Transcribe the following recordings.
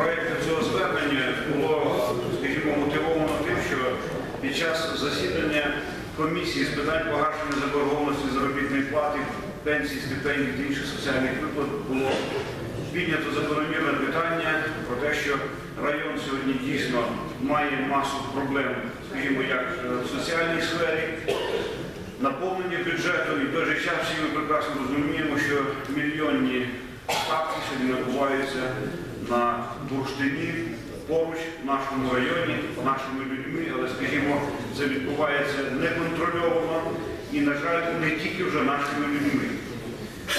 проєкту цього звернення було, скажімо, мотивовано тим, що під час засідання комісії з питань погашення заборгованості заробітної плати, пенсій, стипендій та інших соціальних виплат було піднято закономірне питання про те, що район сьогодні дійсно має масу проблем, скажімо, як в соціальній сфері, наповнення бюджету і в той же час всі ми прекрасно розуміємо, що мільйонні ставки сьогодні набуваються на бурштині поруч в нашому районі, нашими людьми, але, скажімо, це відбувається неконтрольовано і, на жаль, не тільки вже нашими людьми.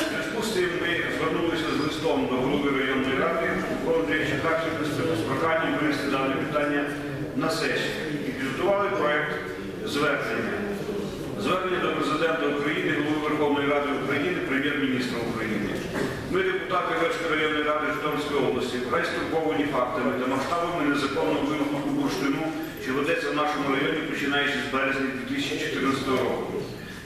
Зв'язку з цим ми звернулися з листом до голови районної ради Миколи Андрійовича Харченка з проханням винести дане питання на сесію і підготували проект звернення. Звернення до президента України, голови Верховної Ради України, прем'єр-міністра України. Ми, депутати районної ради Житомирської області, вкрай стурбовані фактами та масштабами незаконного вибуху бурштину, що ведеться в нашому районі, починаючи з березня 2014 року.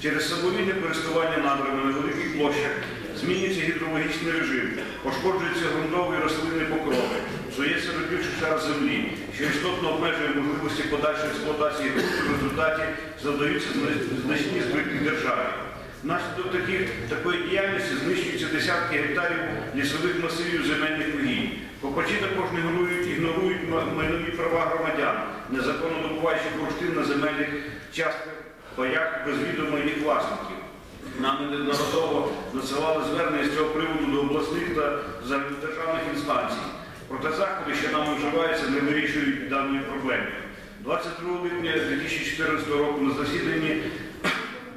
Через самовільне користування надрами на великих площах змінюється гідрологічний режим, пошкоджуються ґрунтові рослинні покрови, псується родючий шар землі, що істотно обмежує можливості подальшої експлуатації ґрунту, в результаті завдаються значні збитки державі. Внаслідок таких, такої діяльності знищуються десятки гектарів лісових масивів земельних угідь. Копачі також ігнорують, ігнорують майнові права громадян, незаконно добуваючи бурштин на земельних частках паях без відома власників. Нам неодноразово надсилали звернення з цього приводу до обласних та державних інстанцій. Проте заходи, що нам вживаються, не вирішують даної проблеми. 22 липня 2014 року на засіданні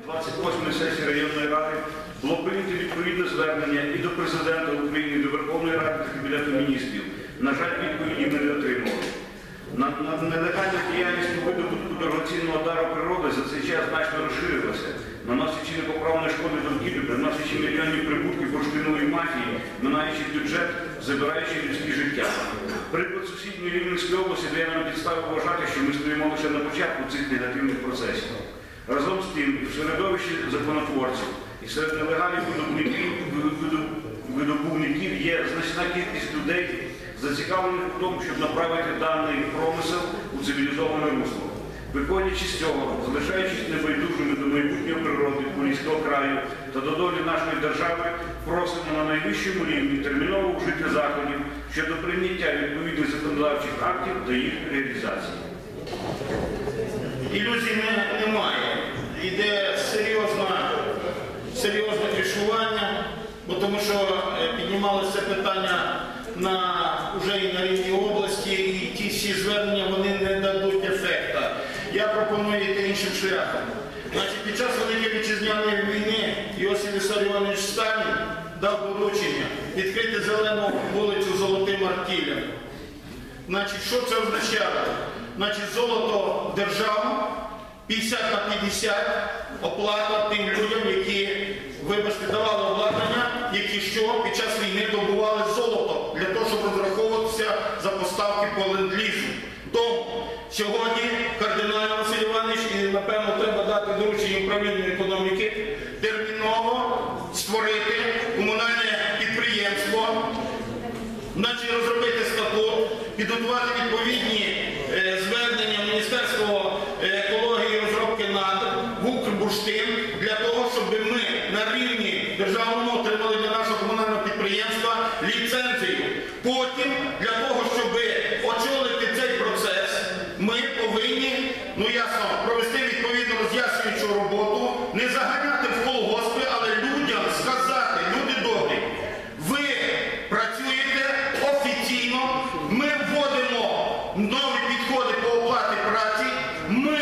28 сесії районної ради було прийнято відповідне звернення і до президента України, і до Верховної Ради та Кабінету міністрів. На жаль, відповіді ми не отримали. На, на нелегальну діяльність видобутку дорогоцінного дару природи за цей час значно розширилася, наносячи непоправні шкоди довкіллю, приносячи мільйонні прибутки бурштинової мафії, минаючи бюджет, забираючи людські життя. Приклад сусідньої Рівненської області дає нам підстави вважати, що ми стоїмо лише на початку цих негативних процесів. Разом з тим, і в середовищі законотворців і серед нелегальних видобувників, є значна кількість людей, зацікавлених у тому, щоб направити даний промисел у цивілізоване русло. Виходячи з цього, залишаючись небайдужими до майбутнього природи, Поліського краю та до долі нашої держави, просимо на найвищому рівні терміново вжити заходів щодо прийняття відповідних законодавчих актів та їх реалізації. Ілюзій немає. Йде серйозна, серйозне кришування, бо тому що е, піднімалося питання на, вже і на рівні області, і ті всі звернення вони не дадуть ефекта. Я пропоную йти іншим шляхом. Значить, під час Великої вітчизняної війни Йосиф Вісаріонович Сталін дав доручення відкрити зелену вулицю Золотим Артілем. Значить, що це означає? Значить, золото державу 50 на 50 оплата тим людям, які, вибачте, давали обладнання, які що під час війни добували золото для того, щоб розраховуватися за поставки по ленд-лізу. Тому сьогодні кардинально Василь Іванович, і напевно треба дати доручення управлінню економіки терміново створити комунальне підприємство Значить, розробити статут, підготувати відповідні е, звернення в Міністерство е, екології і розробки надр в Укрбурштин для того, щоб ми на рівні державному отримали для нашого комунального підприємства ліцензію. Потім для того, щоб очолити цей процес, ми повинні, ну ясно, провести відповідну роз'яснюючу роботу, не заганяти в колгоспи, але людям сказати, люди добрі, ви працюєте офіційно, ми вводимо нові підходи по оплаті праці, ми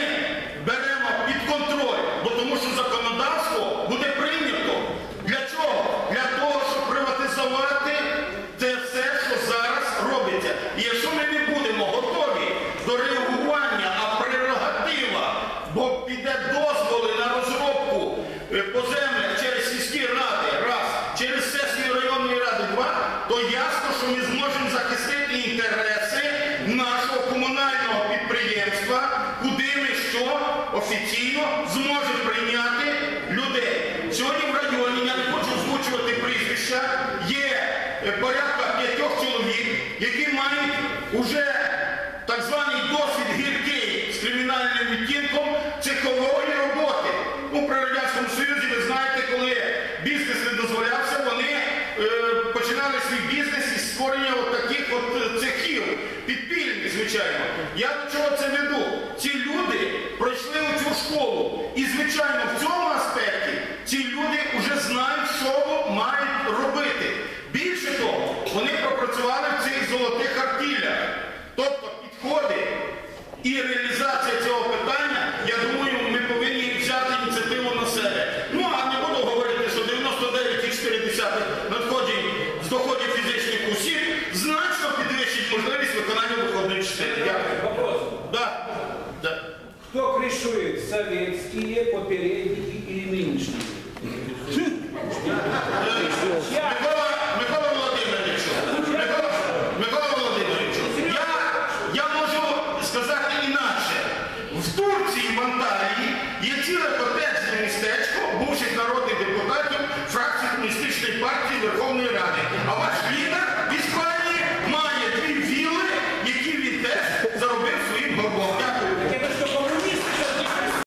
беремо під контроль, бо тому що законодавство буде прийнято. Для чого? Для того, щоб приватизувати це все, що зараз робиться. І якщо ми не будемо готові до реагування, а прерогатива, бо піде дозволи на розробку е, по землях через сільські ради, раз, через сесію районної ради, два, то ясно, що ми зможемо захистити інтереси нашого комунального підприємства, куди ми що офіційно зможемо прийняти людей. Сьогодні в районі, я не хочу озвучувати прізвища, є е, порядка п'ятьох чоловік, які мають уже так званий досвід гіркий з кримінальним відтінком цехової роботи. Ну, при Радянському Союзі ви знаєте, коли бізнес не дозволявся, вони е, починали свій бізнес із створення от таких от цехів, підпільних, звичайно. Я до чого це веду? Ці люди пройшли у цю школу. І, звичайно, в цьому аспекті ці люди вже знають, що мають робити. Більше того, вони пропрацювали в цих золотих артілях. Тобто підходи і реалізація цього e poderia